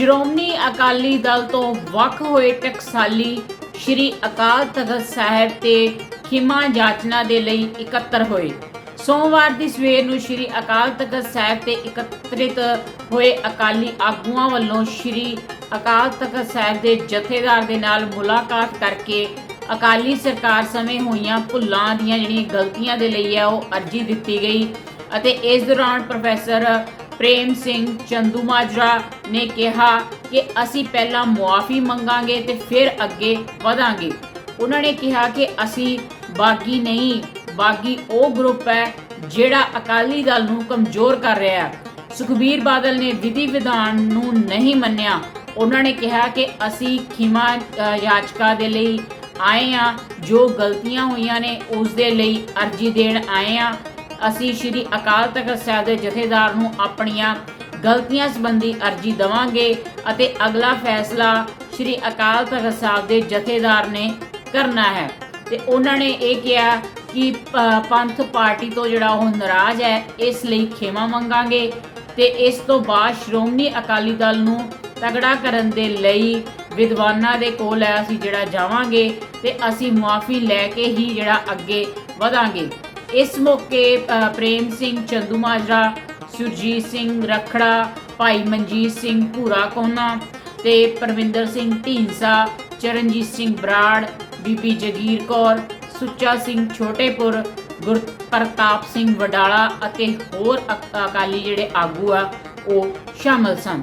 ਸ਼੍ਰੋਮਣੀ ਅਕਾਲੀ ਦਲ ਤੋਂ ਵੱਖ ਹੋਏ ਟਕਸਾਲੀ ਸ਼੍ਰੀ ਅਕਾਲ ਤਖਤ ਸਾਹਿਬ ਤੇ ਖਿਮਾ ਜਾਚਨਾ ਦੇ ਲਈ ਇਕੱਤਰ ਹੋਏ। ਸੋਮਵਾਰ ਦੀ ਸਵੇਰ ਨੂੰ ਸ਼੍ਰੀ ਅਕਾਲ ਤਖਤ ਸਾਹਿਬ ਤੇ ਇਕੱਤਰਿਤ ਹੋਏ ਅਕਾਲੀ ਆਗੂਆਂ ਵੱਲੋਂ ਸ਼੍ਰੀ ਅਕਾਲ ਤਖਤ ਸਾਹਿਬ ਦੇ ਜਥੇਦਾਰ ਦੇ ਨਾਲ ਮੁਲਾਕਾਤ ਕਰਕੇ ਅਕਾਲੀ ਸਰਕਾਰ ਸਮੇਂ ਹੋਈਆਂ ਭੁੱਲਾਂ ਦੀਆਂ ਜਿਹੜੀਆਂ ਗਲਤੀਆਂ ਦੇ ਲਈ ਹੈ, ਉਹ ਅਰਜੀ ਦਿੱਤੀ ਗਈ ਅਤੇ ਇਸ ਦੌਰਾਨ ਪ੍ਰੋਫੈਸਰ ਪ੍ਰੇਮ ਸਿੰਘ ਚੰਦੂਮਾਜਰਾ ਨੇ ਕਿਹਾ ਕਿ ਅਸੀਂ ਪਹਿਲਾਂ ਮੁਆਫੀ ਮੰਗਾਂਗੇ ਤੇ ਫਿਰ ਅੱਗੇ ਵਧਾਂਗੇ। ਉਹਨਾਂ ਨੇ ਕਿਹਾ ਕਿ ਅਸੀਂ ਬਾਗੀ ਨਹੀਂ ਬਾਗੀ ਉਹ ਗਰੁੱਪ ਹੈ ਜਿਹੜਾ ਅਕਾਲੀ ਦਲ ਨੂੰ ਕਮਜ਼ੋਰ ਕਰ ਰਿਹਾ ਹੈ। ਸੁਖਬੀਰ ਬਾਦਲ ਨੇ ਵਿਧੀ ਵਿਧਾਨ ਨੂੰ ਨਹੀਂ ਮੰਨਿਆ। ਉਹਨਾਂ ਨੇ ਕਿਹਾ ਕਿ ਅਸੀਂ ਖਿਮਾ ਅ, ਯਾਚਕਾ ਦੇ ਲਈ ਆਏ ਆ ਜੋ ਗਲਤੀਆਂ ਹੋਈਆਂ ਨੇ ਉਸ ਦੇ ਲਈ ਅਰਜੀ ਦੇਣ ਆਏ ਆ ਅਸੀਂ ਸ਼੍ਰੀ ਅਕਾਲ ਤਖਤ ਸਾਹਿਬ ਦੇ ਜਥੇਦਾਰ ਨੂੰ ਆਪਣੀਆਂ ਗਲਤੀਆਂ ਸੰਬੰਧੀ ਅਰਜੀ ਦਵਾਂਗੇ ਅਤੇ ਅਗਲਾ ਫੈਸਲਾ ਸ਼੍ਰੀ ਅਕਾਲ ਤਖਤ ਸਾਹਿਬ ਦੇ ਜਥੇਦਾਰ ਨੇ ਕਰਨਾ ਹੈ। ਤੇ ਉਹਨਾਂ ਨੇ ਇਹ ਕਿਹਾ ਕਿ ਪੰਥ ਪਾਰਟੀ ਤੋਂ ਜਿਹੜਾ ਉਹ ਨਾਰਾਜ਼ ਹੈ, ਇਸ ਲਈ ਖੇਮਾ ਮੰਗਾਂਗੇ ਤੇ ਇਸ ਤੋਂ ਬਾਅਦ ਸ਼੍ਰੋਮਣੀ ਅਕਾਲੀ ਦਲ ਨੂੰ ਤਗੜਾ ਕਰਨ ਦੇ ਲਈ ਵਿਦਵਾਨਾਂ ਦੇ ਕੋਲ ਹੈ ਅਸੀਂ ਜਿਹੜਾ ਜਾਵਾਂਗੇ ਤੇ ਅਸੀਂ ਮੁਆਫੀ ਲੈ ਕੇ ਹੀ ਜਿਹੜਾ ਅੱਗੇ ਵਧਾਂਗੇ। ਇਸ ਮੌਕੇ ਪ੍ਰੇਮ ਸਿੰਘ ਚੰਦੂਮਾਜਰਾ ਸੁਰਜੀਤ ਸਿੰਘ ਰਖੜਾ, ਭਾਈ ਮਨਜੀਤ ਸਿੰਘ ਭੂਰਾ ਕੋਨਾ ਤੇ ਪਰਵਿੰਦਰ ਸਿੰਘ ਢੀਂਸਾ ਚਰਨਜੀਤ ਸਿੰਘ ਬਰਾੜ, ਬੀਬੀ ਜਗੀਰ ਕੌਰ, ਸੁੱਚਾ ਸਿੰਘ ਛੋਟੇਪੁਰ, ਗੁਰਪ੍ਰਤਾਪ ਸਿੰਘ ਵਡਾਲਾ ਅਤੇ ਹੋਰ ਅਕਾਲੀ ਜਿਹੜੇ ਆਗੂ ਆ, ਉਹ ਸ਼ਾਮਲ ਸਨ।